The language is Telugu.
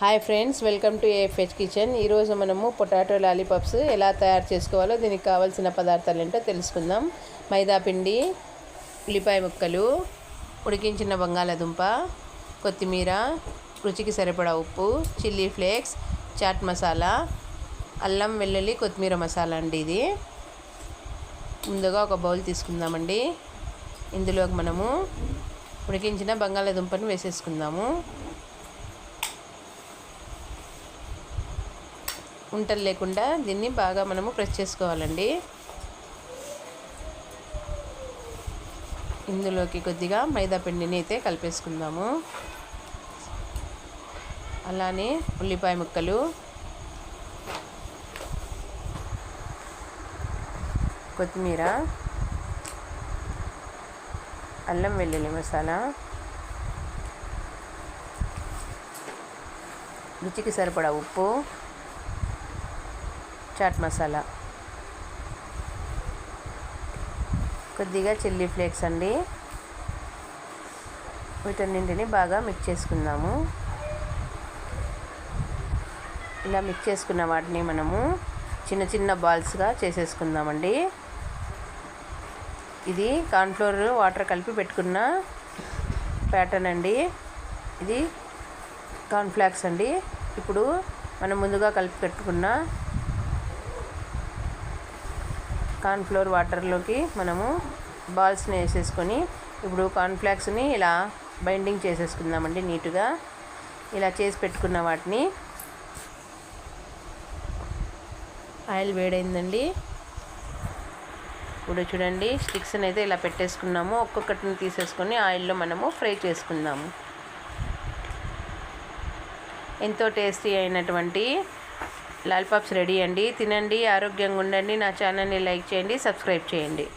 Hi friends welcome to AFH kitchen ఈరోజు మనము పొటాటో లాలీపాప్స్ ఎలా తయారు చేసుకోవాలో దీనికి కావాల్సిన పదార్థాలు ఏంటో తెలుసుకుందాం. మైదా పిండి ఉల్లిపాయ ముక్కలు ఉడికించిన బంగాళాదుంప కొత్తిమీర రుచికి సరిపడా ఉప్పు చిల్లీ ఫ్లేక్స్ చాట్ మసాలా అల్లం వెల్లుల్లి కొత్తిమీర మసాలా అండి ఇది. ముందుగా ఒక బౌల్ తీసుకుందామండి. ఇందులోకి మనము ఉడికించిన బంగాళాదుంపను వేసేసుకుందాము. ఉంటలు లేకుండా దీన్ని బాగా మనము ప్రెస్ చేసుకోవాలండి. ఇందులోకి కొద్దిగా మైదా పిండిని అయితే కలిపేసుకుందాము. అలానే ఉల్లిపాయ ముక్కలు. కొత్తిమీర. అల్లం వెల్లుల్లి మసాలా. రుచికి సరిపడా ఉప్పు. చాట్ మసాలా. కొద్దిగా చిల్లీ ఫ్లేక్స్ అండి. వీటన్నింటిని బాగా మిక్స్ చేసుకుందాము. ఇలా మిక్స్ చేసుకున్న వాటిని మనము చిన్న చిన్న బాల్స్గా చేసేసుకుందామండి. ఇది కార్న్ఫ్లోర్ వాటర్ కలిపి పెట్టుకున్న ప్యాటర్న్ అండి. ఇది కార్న్ఫ్లాక్స్ అండి. ఇప్పుడు మనం ముందుగా కలిపి పెట్టుకున్న కార్న్ఫ్లోర్ వాటర్లోకి మనము బాల్స్ని వేసేసుకొని ఇప్పుడు కార్న్ఫ్లాక్స్ని ఇలా బైండింగ్ చేసేసుకుందామండి నీట్గా. ఇలా చేసి పెట్టుకున్న వాటిని ఆయిల్ వేడైందండి. ఇప్పుడు చూడండి స్టిక్స్ని అయితే ఇలా పెట్టేసుకున్నాము. ఒక్కొక్కటిని తీసేసుకొని ఆయిల్లో మనము ఫ్రై చేసుకుందాము. ఎంతో టేస్టీ అయినటువంటి లాలిపాప్స్ రెడీ అండి. తినండి ఆరోగ్యంగా ఉండండి. నా ఛానల్ని లైక్ చేయండి సబ్స్క్రైబ్ చేయండి.